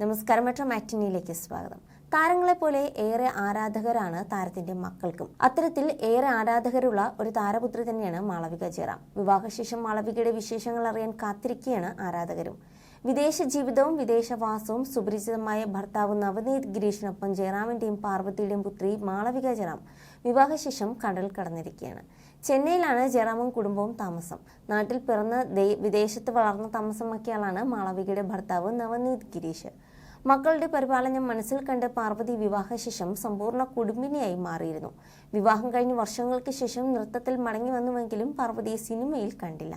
നമസ്കാരം മെട്രോ മാറ്റിനിയിലേക്ക് സ്വാഗതം. താരങ്ങളെ പോലെ ഏറെ ആരാധകരാണ് താരത്തിന്റെ മക്കൾക്കും. അത്തരത്തിൽ ഏറെ ആരാധകരുള്ള ഒരു താരപുത്രി തന്നെയാണ് മാളവിക ജയറാം. വിവാഹശേഷം മാളവികയുടെ വിശേഷങ്ങൾ അറിയാൻ കാത്തിരിക്കുകയാണ് ആരാധകരും. വിദേശ ജീവിതവും വിദേശവാസവും സുപരിചിതമായ ഭർത്താവ് നവനീത് ഗിരീഷിനൊപ്പം ജയറാമിന്റെയും പാർവതിയുടെയും പുത്രി മാളവിക ജയറാം വിവാഹശേഷം കടൽ കടന്നിരിക്കുകയാണ്. ചെന്നൈയിലാണ് ജയറാമും കുടുംബവും താമസം. നാട്ടിൽ പിറന്ന് വിദേശത്ത് വളർന്ന താമസമാക്കിയാളാണ് മാളവികയുടെ ഭർത്താവ് നവനീത് ഗിരീഷ്. മക്കളുടെ പരിപാലനം മനസ്സിൽ കണ്ട് പാർവതി വിവാഹശേഷം സമ്പൂർണ കുടുംബിനിയായി മാറിയിരുന്നു. വിവാഹം കഴിഞ്ഞ് വർഷങ്ങൾക്ക് ശേഷം നൃത്തത്തിൽ മടങ്ങി വന്നുവെങ്കിലും പാർവതി സിനിമയിൽ കണ്ടില്ല.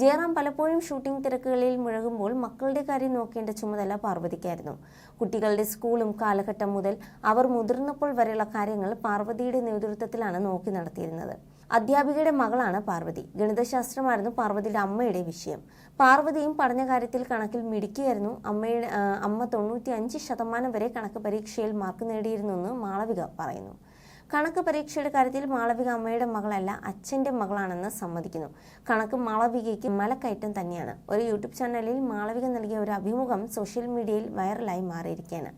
ജയറാം പലപ്പോഴും ഷൂട്ടിംഗ് തിരക്കുകളിൽ മുഴകുമ്പോൾ മക്കളുടെ കാര്യം നോക്കേണ്ട ചുമതല പാർവതിക്കായിരുന്നു. കുട്ടികളുടെ സ്കൂളും കാലഘട്ടം മുതൽ അവർ മുതിർന്നപ്പോൾ വരെയുള്ള കാര്യങ്ങൾ പാർവതിയുടെ നേതൃത്വത്തിലാണ് നോക്കി നടത്തിയിരുന്നത്. അധ്യാപികയുടെ മകളാണ് പാർവതി. ഗണിതശാസ്ത്രമായിരുന്നു പാർവതിയുടെ അമ്മയുടെ വിഷയം. പാർവതിയും പഠന കാര്യത്തിൽ കണക്കിൽ മിടുക്കിയായിരുന്നു. അമ്മയുടെ അമ്മ തൊണ്ണൂറ്റി അഞ്ച് ശതമാനം വരെ കണക്ക് പരീക്ഷയിൽ മാർക്ക് നേടിയിരുന്നെന്ന് മാളവിക പറയുന്നു. കണക്ക് പരീക്ഷയുടെ കാര്യത്തിൽ മാളവിക അമ്മയുടെ മകളല്ല അച്ഛന്റെ മകളാണെന്ന് സമ്മതിക്കുന്നു. കണക്ക് മാളവികയ്ക്ക് മലക്കയറ്റം തന്നെയാണ്. ഒരു യൂട്യൂബ് ചാനലിൽ മാളവിക നൽകിയ ഒരു അഭിമുഖം സോഷ്യൽ മീഡിയയിൽ വൈറലായി മാറിയിരിക്കുകയാണ്.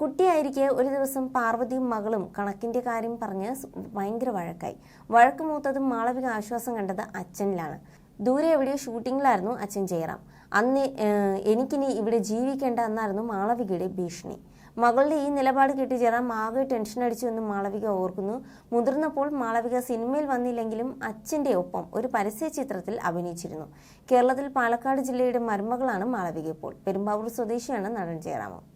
കുട്ടിയായിരിക്കെ ഒരു ദിവസം പാർവതിയും മകളും കണക്കിന്റെ കാര്യം പറഞ്ഞ് ഭയങ്കര വഴക്കായി. വഴക്ക് മൂത്തതും മാളവിക ആശ്വാസം കണ്ടത് അച്ഛനിലാണ്. ദൂരെ എവിടെയോ ഷൂട്ടിങ്ങിലായിരുന്നു അച്ഛൻ ജയറാം. അന്ന് എനിക്കിനി ഇവിടെ ജീവിക്കേണ്ട എന്നായിരുന്നു മാളവികയുടെ ഭീഷണി. മകളുടെ ഈ നിലപാട് കേട്ട് ജയറാം ആകെ ടെൻഷൻ അടിച്ചു എന്ന് മാളവിക ഓർക്കുന്നു. മുതിർന്നപ്പോൾ മാളവിക സിനിമയിൽ വന്നില്ലെങ്കിലും അച്ഛന്റെ ഒപ്പം ഒരു പരസ്യ ചിത്രത്തിൽ അഭിനയിച്ചിരുന്നു. കേരളത്തിൽ പാലക്കാട് ജില്ലയുടെ മരുമകളാണ് മാളവിക ഇപ്പോൾ. പെരുമ്പാവൂർ സ്വദേശിയാണ് നടൻ ജയറാമും.